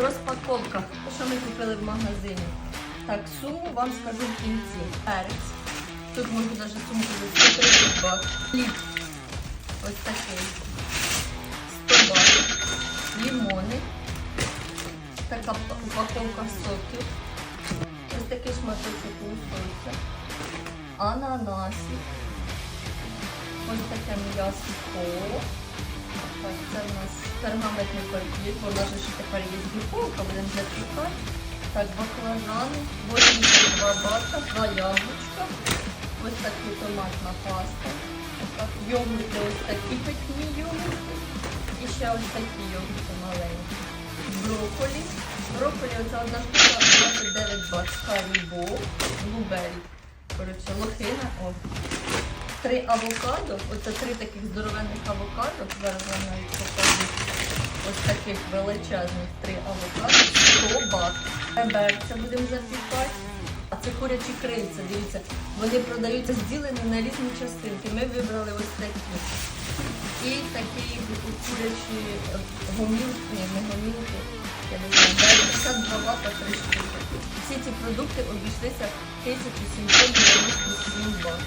Розпаковка. Що ми купили в магазині. Так, суму вам скажу в кінці. Перець. Тут можу навіть сумку за 130 бат. Хліб. Ось такий. 100 бат. Лімони. Така упаковка соків. Ось такий шматочок лустовця. Ананасик. Ось таке м'ясо. Так, це у нас пергаментний папір, бо нас ще тепер є духовка, будемо запікати. Так, баклажани, 82 бата, два яблучка, ось така томатна паста. Так, йогурти ось такі питні йогурти. І ще ось такі йогурти маленькі. Брокколі. Брокколі оце одна штука 29 бат. Карібо, блубері. Коротше, лохина. О, три авокадо, оце три таких здоровенних авокадо, зараз вам навіть покажу. Ось таких величезних три авокадо, 100 бат. Реберця будемо запікати. А це курячі крильця, дивіться, вони продаються зділені на різні частинки. Ми вибрали ось такі. І такі курячі е, гомілки, не гомілки, я не знаю, 52 бата, 3 штуки. Всі ці продукти обійшлися 1797 бат.